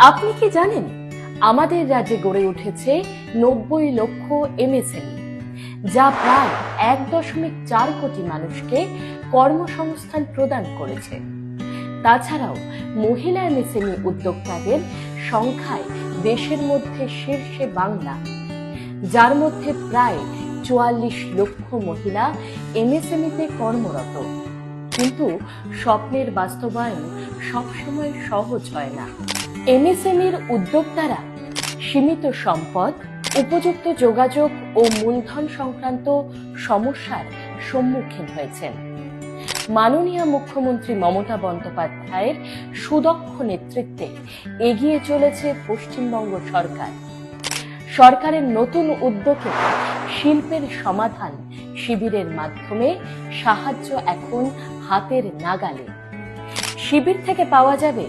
আপনি কি জানেন, আমাদের রাজ্যে গড়ে উঠেছে নব্বই লক্ষ এমএসএমই যা প্রায় এক দশমিক চার কোটি মানুষকে কর্মসংস্থান প্রদান করেছে। তাছাড়াও মহিলা এমএসএমই উদ্যোক্তাদের সংখ্যায় দেশের মধ্যে শীর্ষে বাংলা, যার মধ্যে প্রায় চুয়াল্লিশ লক্ষ মহিলা এমএসএমইতে কর্মরত। কিন্তু স্বপ্নের বাস্তবায়ন সবসময় সহজ হয় না। এমএসএমইর উদ্যোক্তারা সীমিত সম্পদ, উপযুক্ত যোগাযোগ ও মূলধন সংক্রান্ত সমস্যার সম্মুখীন হয়েছেন। মাননীয় মুখ্যমন্ত্রী মমতা বন্দ্যোপাধ্যায়ের সুদক্ষ নেতৃত্বে এগিয়ে চলেছে পশ্চিমবঙ্গ সরকার। সরকারের নতুন উদ্যোগে শিল্পের সমাধান শিবিরের মাধ্যমে সাহায্য এখন হাতের নাগালে। শিবির থেকে পাওয়া যাবে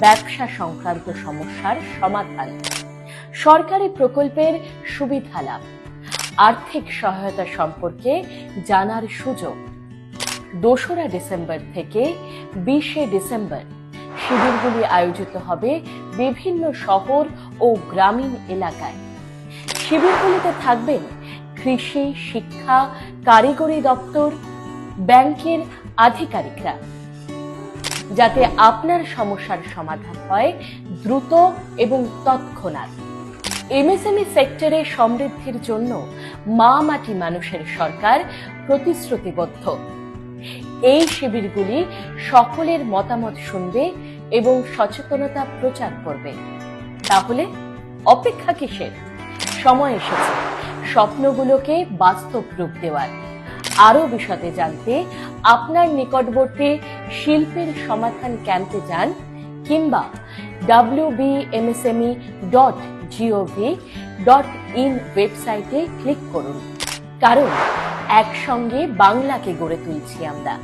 ব্যবসা সংক্রান্ত সমস্যার সমাধান। সরকারি প্রকল্পের সুবিধা লাভ। আর্থিক সহায়তা সম্পর্কে জানার সুযোগ। দোসরা ডিসেম্বর থেকে বিশে ডিসেম্বর শিবিরগুলি আয়োজিত হবে বিভিন্ন শহর ও গ্রামীণ এলাকায়। শিবিরগুলিতে থাকবেন কৃষি, শিক্ষা, কারিগরি দপ্তর, ব্যাংকের আধিকারিকরা। যাতে আপনার সমস্যার সমাধান হয় দ্রুত এবং তৎক্ষণাৎ। এমএসএমই সেক্টরে সমৃদ্ধির জন্য মা মাটি মানুষের সরকার প্রতিশ্রুতিবদ্ধ। এই শিবিরগুলি সকলের মতামত শুনবে এবং সচেতনতা প্রচার করবে। তাহলে অপেক্ষা কিসের? সময় এসেছে। স্বপ্নগুলোকে বাস্তব রূপ দেওয়ার। আরও বিশদে জানতে আপনার নিকটবর্তী শিল্পের সমাধান ক্যাম্পে যান কিংবা W dot GOV dot IN ওয়েবসাইটে ক্লিক করুন। কারণ একসঙ্গে বাংলাকে গড়ে তুলছি আমরা।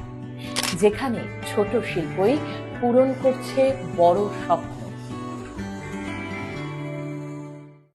যেখানে ছোট শিল্পই পূরণ করছে বড় স্বপ্ন।